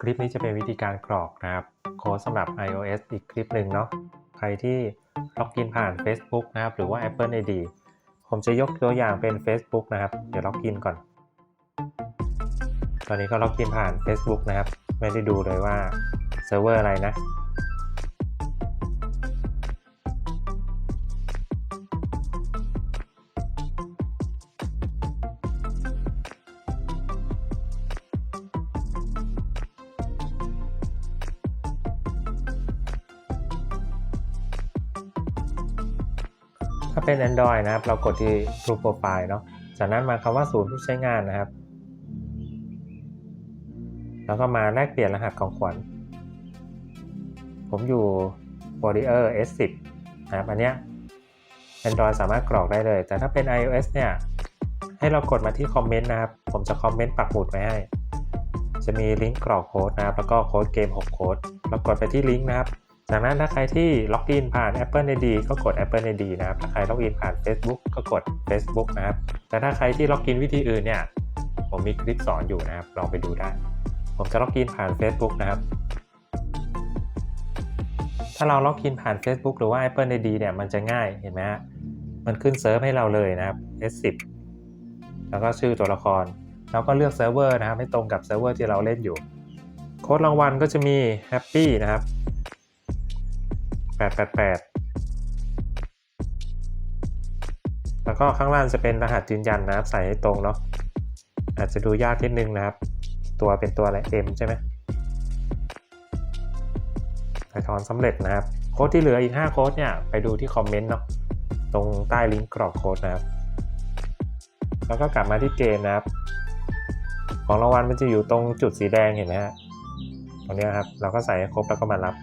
คลิปนี้จะเป็นวิธีการกรอกนะครับ โค้ดสำหรับ iOS อีกคลิปหนึ่งเนาะใครที่ล็อกอินผ่าน Facebook นะครับ หรือว่า Apple ID ผมจะยกตัวอย่างเป็น Facebook นะครับ เดี๋ยวล็อกอินก่อน ตอนนี้ก็ล็อกอินผ่าน Facebook นะครับ ไม่ได้ดูเลยว่าเซิร์ฟเวอร์อะไรนะ ถ้าเป็น Android นะครับ เรากดที่ True Profile เนาะ จากนั้นมาคำว่าศูนย์ผู้ใช้งานนะครับ แล้วก็มาแลกเปลี่ยนรหัสของขวัญ ผมอยู่ Warrior S10 นะครับ อันเนี้ย Android สามารถกรอกได้เลย แต่ถ้าเป็น iOS เนี่ย ให้เรากดมาที่คอมเมนต์นะครับ ผมจะคอมเมนต์ปักหมุดไว้ให้ จะมีลิงก์กรอกโค้ดนะครับ แล้วก็โค้ดเกม 6 โค้ด เรากดไปที่ลิงก์นะครับ จากนั้นถ้าใครที่ล็อกอินผ่าน Apple ID ก็กด Apple ID นะครับ ถ้าใครล็อกอินผ่าน Facebook ก็กด Facebook นะครับ แต่ถ้าใครที่ล็อกอินวิธีอื่นเนี่ย ผมมีคลิปสอนอยู่นะครับ ลองไปดูได้ ผมจะล็อกอินผ่าน Facebook นะครับ ถ้าเราล็อกอินผ่าน Facebook หรือว่า Apple ID เนี่ย มันจะง่าย เห็นไหมฮะ มันขึ้นเซิร์ฟให้เราเลยนะครับ S10 แล้วก็ชื่อตัวละคร แล้วก็เลือกเซิร์ฟเวอร์นะครับ ให้ตรงกับเซิร์ฟเวอร์ที่เราเล่นอยู่ โค้ดรางวัลก็จะมี Happy นะครับ 888แล้วก็ข้างล่างจะเป็นรหัสยืนยันนะครับ ใส่ให้ตรงเนาะอาจจะดูยากนิดนึงนะครับ ตัวเป็นตัวอะไร M ใช่ไหมถ่ายถอนสำเร็จนะครับ โค้ดที่เหลืออีก 5 โค้ดเนี่ย ไปดูที่คอมเมนต์เนาะตรงใต้ลิงก์กรอกโค้ดนะครับ แล้วก็กลับมาที่เกมนะครับ ของรางวัลมันจะอยู่ตรงจุดสีแดงเห็นไหมฮะตรงนี้ครับ เราก็ใส่ให้ครบแล้วก็มารับ